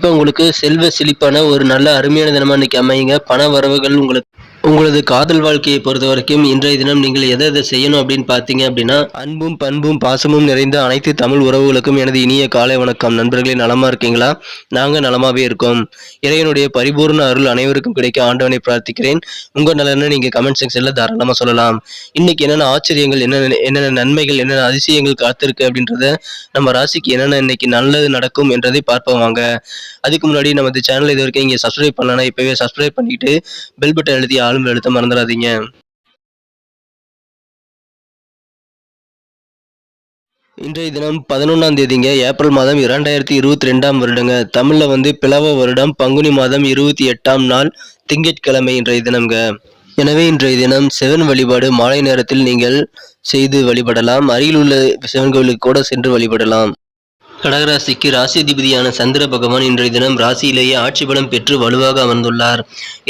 இப்போ உங்களுக்கு செல்வ செழிப்பான ஒரு நல்ல அருமையான தினமா இன்னைக்கு அமையுங்க. பண வரவுகள் உங்களுக்கு உங்களது காதல் வாழ்க்கையை பொறுத்த வரைக்கும் இன்றைய தினம் நீங்கள் எதை எதை செய்யணும் அப்படின்னு பார்த்தீங்க அப்படின்னா அன்பும் பண்பும் பாசமும் நிறைந்த அனைத்து தமிழ் உறவுகளுக்கும் எனது இனிய காலை வணக்கம். நண்பர்களே நலமா இருக்கீங்களா? நாங்கள் நலமாவே இருக்கோம். இறைவனுடைய பரிபூர்ண அருள் அனைவருக்கும் கிடைக்க ஆண்டவனை பிரார்த்திக்கிறேன். உங்கள் நலன்னு நீங்க கமெண்ட் செக்ஷன்ல தாராளமா சொல்லலாம். இன்னைக்கு என்னென்ன ஆச்சரியங்கள் என்னென்ன என்னென்ன நன்மைகள் என்னென்ன அதிசயங்கள் காத்திருக்கு அப்படின்றத நம்ம ராசிக்கு என்னென்ன இன்னைக்கு நல்லது நடக்கும் என்றதை பார்ப்போம் வாங்க. அதுக்கு முன்னாடி நம்ம இந்த சேனல் இது வரைக்கும் இங்கே சப்ஸ்கிரைப் பண்ணலன்னா இப்போவே சப்ஸ்கிரைப் பண்ணிக்கிட்டு பெல் பட்டன் எழுதி நாளும் எழுத்த மறந்துடாதீங்க. இன்றைய தினம் பதினொன்றாம் தேதிங்க ஏப்ரல் மாதம் இரண்டாயிரத்தி இருபத்தி ரெண்டாம் வருடங்க. தமிழில் வந்து பிளவ வருடம் பங்குனி மாதம் இருபத்தி எட்டாம் நாள் திங்கட்கிழமை இன்றைய தினம்ங்க. எனவே இன்றைய தினம் சிவன் வழிபாடு மாலை நேரத்தில் நீங்கள் செய்து வழிபடலாம். அருகில் உள்ள சிவன் கோவிலுக்கு கூட சென்று வழிபடலாம். கடகராசிக்கு ராசி அதிபதியான சந்திர பகவான் இன்றைய தினம் ராசியிலேயே ஆட்சி பலம் பெற்று வலுவாக அமர்ந்துள்ளார்.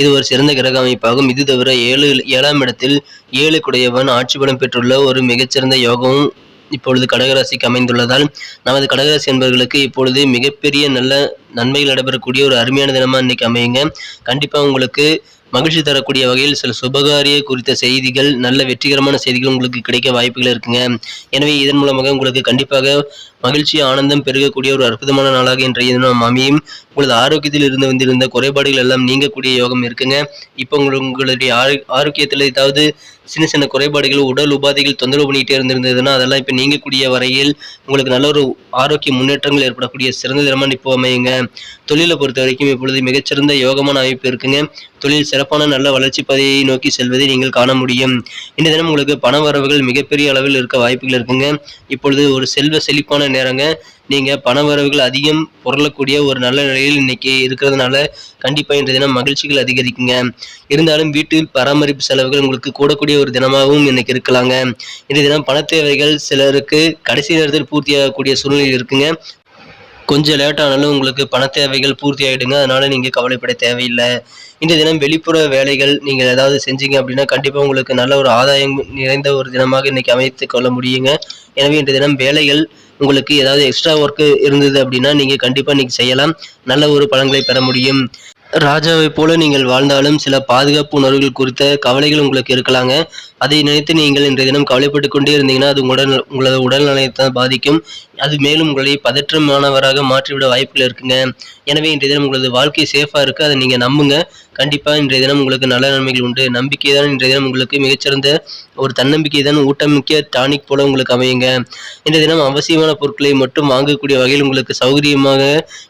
இது ஒரு சிறந்த கிரக அமைப்பாகும். இது தவிர ஏழு ஏழாம் இடத்தில் ஏழு குடையவன் ஆட்சி பலம் பெற்றுள்ள ஒரு மிகச்சிறந்த யோகமும் இப்பொழுது கடகராசிக்கு அமைந்துள்ளதால் நமது கடகராசி என்பவர்களுக்கு இப்பொழுது மிகப்பெரிய நல்ல நன்மைகள் நடைபெறக்கூடிய ஒரு அருமையான தினமாக இன்னைக்கு அமையுங்க. கண்டிப்பாக உங்களுக்கு மகிழ்ச்சி தரக்கூடிய வகையில் சில சுபகாரிய குறித்த செய்திகள் நல்ல வெற்றிகரமான செய்திகள் உங்களுக்கு கிடைக்க வாய்ப்புகள் இருக்குங்க. எனவே இதன் மூலமாக உங்களுக்கு கண்டிப்பாக மகிழ்ச்சி ஆனந்தம் பெருகக்கூடிய ஒரு அற்புதமான நாளாக இன்றைய தினம் அமையும். உங்களது ஆரோக்கியத்தில் இருந்து வந்திருந்த குறைபாடுகள் எல்லாம் நீங்கக்கூடிய யோகம் இருக்குங்க. இப்போ உங்களுக்கு உங்களுடைய ஆரோக்கியத்தில் ஏதாவது சின்ன சின்ன குறைபாடுகள் உடல் உபாதைகள் தொந்தரவு பண்ணிகிட்டே இருந்திருந்ததுன்னா அதெல்லாம் இப்போ நீங்கக்கூடிய வரையில் உங்களுக்கு நல்ல ஒரு ஆரோக்கிய முன்னேற்றங்கள் ஏற்படக்கூடிய சிறந்த தினமாக இப்போ அமையுங்க. தொழிலை பொறுத்த வரைக்கும் இப்பொழுது மிகச்சிறந்த யோகமான அமைப்பு இருக்குங்க. தொழில் சிறப்பான நல்ல வளர்ச்சி பாதையை நோக்கி செல்வதை நீங்கள் காண முடியும். இந்த தினம் உங்களுக்கு பண வரவுகள் மிகப்பெரிய அளவில் இருக்க வாய்ப்புகள் இருக்குங்க. இப்பொழுது ஒரு செல்வ செழிப்பான நேரங்க. நீங்கள் பண வரவுகள் அதிகம் பொருளக்கூடிய ஒரு நல்ல நிலையில் இன்னைக்கு இருக்கிறதுனால கண்டிப்பாக இன்றைய தினம் மகிழ்ச்சிகள் அதிகரிக்குங்க. இருந்தாலும் வீட்டில் பராமரிப்பு செலவுகள் உங்களுக்கு கூடக்கூடிய ஒரு தினமாகவும் இன்னைக்கு இருக்கலாங்க. இன்றைய தினம் பண தேவைகள் சிலருக்கு கடைசி நேரத்தில் பூர்த்தியாகக்கூடிய சூழ்நிலை இருக்குங்க. கொஞ்சம் லேட்டானாலும் உங்களுக்கு பண தேவைகள் பூர்த்தி ஆகிடுங்க அதனால நீங்கள் கவலைப்பட தேவையில்லை. இந்த தினம் வெளிப்புற வேலைகள் நீங்கள் ஏதாவது செஞ்சீங்க அப்படின்னா கண்டிப்பாக உங்களுக்கு நல்ல ஒரு ஆதாயம் நிறைந்த ஒரு தினமாக இன்னைக்கு அமைத்து கொள்ள முடியுங்க. எனவே இந்த தினம் வேலைகள் உங்களுக்கு ஏதாவது எக்ஸ்ட்ரா ஒர்க்கு இருந்தது அப்படின்னா நீங்கள் கண்டிப்பாக நீங்கள் செய்யலாம். நல்ல ஒரு பலன்களை பெற முடியும். ராஜாவை போல நீங்கள் வாழ்ந்தாலும் சில பாதுகாப்பு உணர்வுகள் குறித்த கவலைகள் உங்களுக்கு இருக்கலாங்க. அதை நினைத்து நீங்கள் இன்றைய தினம் கவலைப்பட்டு கொண்டே இருந்தீங்கன்னா அது உடல் உங்களது உடல்நலத்தை பாதிக்கும். அது மேலும் உங்களை பதற்றமானவராக மாற்றிவிட வாய்ப்புகள் இருக்குங்க. எனவே இன்றைய தினம் உங்களது வாழ்க்கை சேஃபாக இருக்குது அதை நீங்கள் நம்புங்க. கண்டிப்பாக இன்றைய தினம் உங்களுக்கு நல்ல நன்மைகள் உண்டு. நம்பிக்கை தான் இன்றைய தினம் உங்களுக்கு மிகச்சிறந்த ஒரு தன்னம்பிக்கை தான் ஊட்டமிக்க டானிக் போல உங்களுக்கு அமையுங்க. இன்றைய தினம் அவசியமான பொருட்களை மட்டும் வாங்கக்கூடிய வகையில் உங்களுக்கு சௌகரியமாக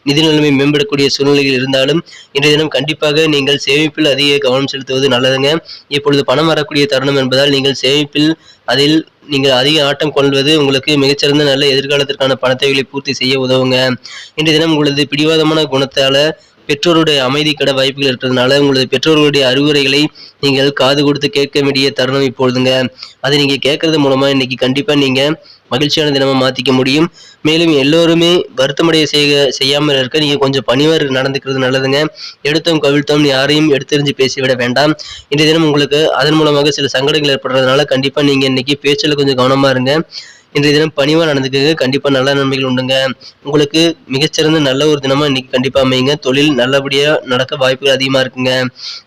நிதி நிலைமை மேம்படக்கூடிய சூழ்நிலைகள் இருந்தாலும் இன்றைய தினம் கண்டிப்பாக நீங்கள் சேமிப்பில் அதிக கவனம் செலுத்துவது நல்லதுங்க. இப்பொழுது பணம் வரக்கூடிய தருணம் என்பதால் நீங்கள் சேமிப்பில் அதில் நீங்கள் அதிக ஆட்டம் கொள்வது உங்களுக்கு மிகச்சிறந்த நல்ல எதிர்காலத்திற்கான பண தேவைகளை பூர்த்தி செய்ய உதவுங்க. இன்றைய தினம் உங்களது பிடிவாதமான குணத்தால பெற்றோருடைய அமைதி கட வாய்ப்புகள் இருக்கிறதுனால உங்களது பெற்றோர்களுடைய அறிவுரைகளை நீங்கள் காது கொடுத்து கேட்க வேண்டிய தருணம் இப்பொழுதுங்க. அதை நீங்கள் கேட்கறது மூலமாக இன்னைக்கு கண்டிப்பாக நீங்கள் மகிழ்ச்சியான தினமாக மாற்றிக்க முடியும். மேலும் எல்லோருமே வருத்தமடைய செய்ய செய்யாமல் இருக்க நீங்கள் கொஞ்சம் பணிவாக நடந்துக்கிறது நல்லதுங்க. எடுத்தோம் கவிழ்த்தோம் யாரையும் எடுத்தெறிஞ்சு பேசிவிட வேண்டாம். இன்றைய தினம் உங்களுக்கு அதன் மூலமாக சில சங்கடங்கள் ஏற்படுறதுனால கண்டிப்பாக நீங்கள் இன்னைக்கு பேச்சில் கொஞ்சம் கவனமாக இருங்க. இன்றைய தினம் பணிவாக நடந்துக்கங்க கண்டிப்பாக நல்ல நன்மைகள் உண்டுங்க. உங்களுக்கு மிகச்சிறந்த நல்ல ஒரு தினமாக இன்னைக்கு கண்டிப்பாக அமையுங்க. தொழில் நல்லபடியாக நடக்க வாய்ப்புகள் அதிகமாக இருக்குங்க.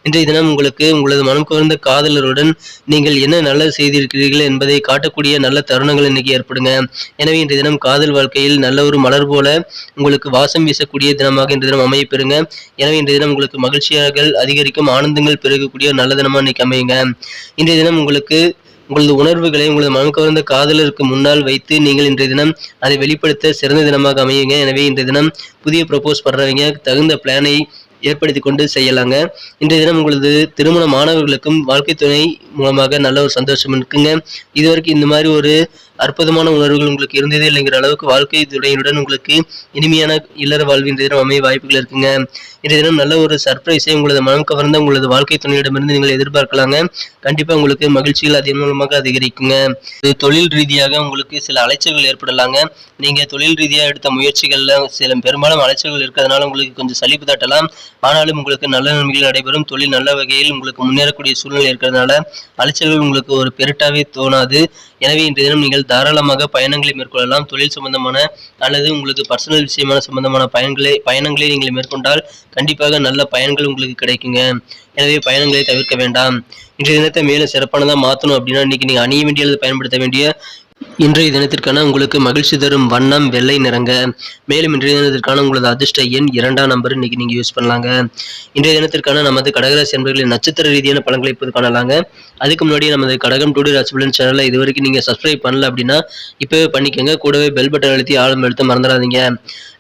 இன்றைய தினம் உங்களுக்கு உங்களது மனம் குறைந்த காதலருடன் நீங்கள் என்ன நல்லது செய்திருக்கிறீர்கள் என்பதை காட்டக்கூடிய நல்ல தருணங்கள் இன்னைக்கு ஏற்படுங்க. எனவே இன்றைய தினம் காதல் வாழ்க்கையில் நல்ல ஒரு மலர் போல உங்களுக்கு வாசம் வீசக்கூடிய தினமாக இன்றைய தினம் அமைய பெறுங்க எனவே இன்றைய தினம் உங்களுக்கு மகிழ்ச்சியாக அதிகரிக்கும் ஆனந்தங்கள் பெருகக்கூடிய நல்ல தினமாக இன்னைக்கு அமையுங்க. இன்றைய தினம் உங்களுக்கு உங்களது உணர்வுகளை உங்களது மனம் கவர்ந்த காதலருக்கு முன்னால் வைத்து நீங்கள் இன்றைய தினம் அதை வெளிப்படுத்த சிறந்த தினமாக அமையுங்க. எனவே இன்றைய தினம் புதிய ப்ரப்போஸ் பண்ணுறவங்க தகுந்த பிளானை ஏற்படுத்தி கொண்டு செய்யலாங்க. இன்றைய தினம் உங்களது திருமண மாணவர்களுக்கும் வாழ்க்கை துணை மூலமாக நல்ல ஒரு சந்தோஷம் இருக்குங்க. இதுவரைக்கும் இந்த மாதிரி ஒரு அற்புதமான உணர்வுகள் உங்களுக்கு இருந்ததே இல்லைங்கிற அளவுக்கு வாழ்க்கை துணையுடன் உங்களுக்கு இனிமையான இல்லற வாழ்வு தினம் அமைய வாய்ப்புகள் இருக்குங்க. இன்றைய தினம் நல்ல ஒரு சர்ப்ரைஸை உங்களது மனம் கவர்ந்த உங்களது வாழ்க்கை துணையிடமிருந்து நீங்கள் எதிர்பார்க்கலாங்க. கண்டிப்பாக உங்களுக்கு மகிழ்ச்சிகள் அதன் மூலமாக அதிகரிக்குங்க. இது தொழில் ரீதியாக உங்களுக்கு சில அலைச்சல்கள் ஏற்படலாங்க. நீங்கள் தொழில் ரீதியாக எடுத்த முயற்சிகளில் சில பெரும்பாலும் அலைச்சல்கள் இருக்கிறதுனால உங்களுக்கு கொஞ்சம் சலிப்பு தட்டலாம். ஆனாலும் உங்களுக்கு நல்ல நன்மைகள் நடைபெறும். தொழில் நல்ல வகையில் உங்களுக்கு முன்னேறக்கூடிய சூழ்நிலை இருக்கிறதுனால அலைச்சல்கள் உங்களுக்கு ஒரு பெருட்டாவே தோணாது. எனவே இன்றைய தினம் நீங்கள் நீங்கள் தாராளமாக பயணங்களை மேற்கொள்ளலாம். தொழில் சம்பந்தமான அல்லது உங்களுக்கு பர்சனல் விஷயமான சம்பந்தமான பயன்களை பயணங்களை நீங்கள் மேற்கொண்டால் கண்டிப்பாக நல்ல பயன்கள் உங்களுக்கு கிடைக்குங்க. எனவே பயணங்களை தவிர்க்க வேண்டாம். இன்றைய தினத்தை மேலும் சிறப்பானதாக மாற்றணும் அப்படின்னா இன்றைக்கி நீங்கள் அணிய வேண்டிய அல்லது பயன்படுத்த வேண்டிய இன்றைய தினத்திற்கான உங்களுக்கு மகிழ்ச்சி தரும் வண்ணம் வெள்ளை நிறங்க. மேலும் இன்றைய தினத்திற்கான உங்களது அதிர்ஷ்ட எண் இரண்டாம் நம்பர் இன்னைக்கு நீங்கள் யூஸ் பண்ணலாங்க. இன்றைய தினத்திற்கான நமது கடகராசி என்பர்களின் நட்சத்திர ரீதியான பலன்களை இப்போது காணலாங்க. அதுக்கு முன்னாடி நமது கடகம் டூடி ராசிபலன் சேனலை இது வரைக்கும் நீங்கள் சப்ஸ்கிரைப் பண்ணல அப்படின்னா இப்போவே பண்ணிக்கோங்க. கூடவே பெல் பட்டன் அழுத்தி ஆழம் எழுத்து மறந்துடாதீங்க.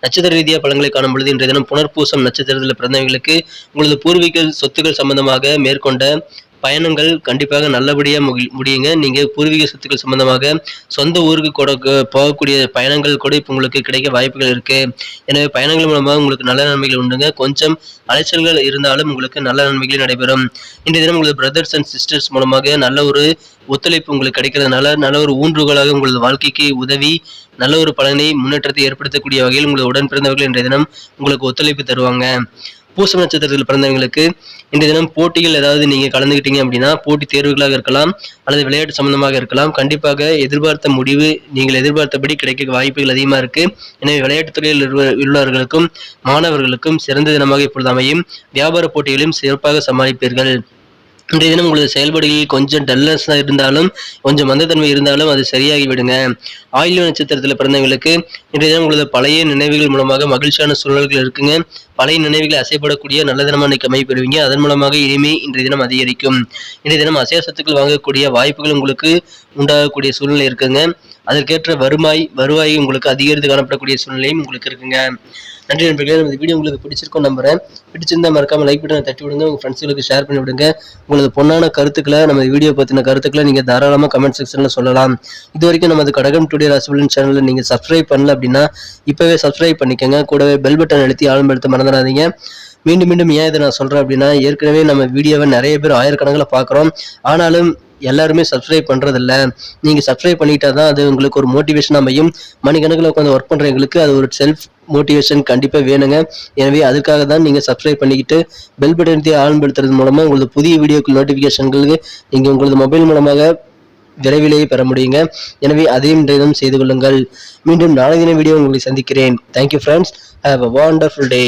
நட்சத்திர ரீதியாக பலன்களை காணும் பொழுது இன்றைய தினம் புனர்பூசம் நட்சத்திரத்தில் பிறந்தவங்களுக்கு உங்களது பூர்வீக சொத்துக்கள் சம்பந்தமாக மேற்கொண்ட பயணங்கள் கண்டிப்பாக நல்லபடியாக முடி முடியுங்க. நீங்கள் பூர்வீக சொத்துக்கள் சம்பந்தமாக சொந்த ஊருக்கு கூட போகக்கூடிய பயணங்கள் கூட இப்போ உங்களுக்கு கிடைக்க வாய்ப்புகள் இருக்குது எனவே பயணங்கள் மூலமாக உங்களுக்கு நல்ல நன்மைகள் உண்டுங்க. கொஞ்சம் அலைச்சல்கள் இருந்தாலும் உங்களுக்கு நல்ல நன்மைகள் நடைபெறும். இன்றைய தினம் உங்களது பிரதர்ஸ் அண்ட் சிஸ்டர்ஸ் மூலமாக நல்ல ஒரு ஒத்துழைப்பு உங்களுக்கு கிடைக்கிறதுனால நல்ல ஒரு ஊன்றுகோலாக உங்களது வாழ்க்கைக்கு உதவி நல்ல ஒரு பலனை முன்னேற்றத்தை ஏற்படுத்தக்கூடிய வகையில் உங்களது உடன் பிறந்தவர்கள் இன்றைய தினம் உங்களுக்கு ஒத்துழைப்பு தருவாங்க. பூச நட்சத்திரத்தில் பிறந்தவங்களுக்கு இந்த தினம் போட்டிகள் ஏதாவது நீங்கள் கலந்துக்கிட்டீங்க அப்படின்னா போட்டி தேர்வுகளாக இருக்கலாம் அல்லது விளையாட்டு சம்பந்தமாக இருக்கலாம். கண்டிப்பாக எதிர்பார்த்த முடிவு நீங்கள் எதிர்பார்த்தபடி கிடைக்க வாய்ப்புகள் அதிகமாக இருக்குது எனவே விளையாட்டுத் துறையில் உள்ளவர்களுக்கும் மாணவர்களுக்கும் சிறந்த தினமாக இப்பொழுது அமையும். வியாபார போட்டிகளையும் சிறப்பாக சமாளிப்பீர்கள். இன்றைய தினம் உங்களது செயல்பாடுகளில் கொஞ்சம் டல்னஸ் இருந்தாலும் கொஞ்சம் மந்தத்தன்மை இருந்தாலும் அது சரியாகி விடுங்க ஆயுள் நட்சத்திரத்தில் பிறந்தவங்களுக்கு இன்றைய தினம் உங்களது பழைய நினைவுகள் மூலமாக மகிழ்ச்சியான சூழல்கள் இருக்குங்க. பழைய நினைவுகளை அசைப்படக்கூடிய நல்ல தினமாக இன்னைக்கு அமைப்பெறுவீங்க அதன் மூலமாக இனிமே இன்றைய தினம் அதிகரிக்கும். இன்றைய தினம் அசைய சொத்துக்கள் வாங்கக்கூடிய வாய்ப்புகள் உங்களுக்கு உண்டாகக்கூடிய சூழ்நிலை இருக்குங்க. அதற்கேற்ற வருமாய் வருவாய் உங்களுக்கு அதிகரித்து காணப்படக்கூடிய சூழ்நிலையும் உங்களுக்கு இருக்குங்க. நன்றி நண்பர்களே இந்த வீடியோ உங்களுக்கு பிடிச்சிருக்கோம் நம்புறேன். பிடிச்சிருந்தா மறக்காம லைக் பட்டனை தட்டி விடுங்க. உங்க ஃப்ரெண்ட்ஸுகளுக்கு ஷேர் பண்ணி விடுங்க. உங்களது பொண்ணான கருத்துக்களை நம்ம வீடியோ பற்றின கருத்துக்களை நீங்கள் தாராளமாக கமெண்ட் செக்ஷனில் சொல்லலாம். இது வரைக்கும் நமது கடகம் டுடே ராசிபலன் சேனலில் நீங்கள் சப்ஸ்கிரைப் பண்ணல அப்படின்னா இப்போவே சப்ஸ்கிரைப் பண்ணிக்கோங்க. கூடவே பெல் பட்டன் அழுத்தி ஆழம்படுத்த மறந்துடாதீங்க. மீண்டும் மீண்டும் ஏன் இதை நான் சொல்கிறேன் அப்படின்னா ஏற்கனவே நம்ம வீடியோவை நிறைய பேர் ஆயிரக்கணக்கில் பார்க்குறோம். ஆனாலும் எல்லாருமே சப்ஸ்கிரைப் பண்ணுறதில்ல நீங்கள் சப்ஸ்கிரைப் பண்ணிட்டா தான் அது உங்களுக்கு ஒரு மோட்டிவேஷன் அமையும். மணிக்கணக்கில் உட்காந்து ஒர்க் பண்ணுறவங்களுக்கு அது ஒரு செல்ஃப் மோட்டிவேஷன் கண்டிப்பாக வேணுங்க. எனவே அதுக்காக தான் நீங்கள் சப்ஸ்கிரைப் பண்ணிக்கிட்டு பெல் பட்டனத்தை ஆன்படுத்துறது மூலமாக உங்களது புதிய வீடியோக்கு நோட்டிஃபிகேஷன்களுக்கு நீங்கள் உங்களது மொபைல் மூலமாக விரைவிலேயே பெற முடியுங்க. எனவே அதையும் தினம் செய்து கொள்ளுங்கள். மீண்டும் நாளை தின வீடியோ உங்களை சந்திக்கிறேன். Thank you friends have a wonderful day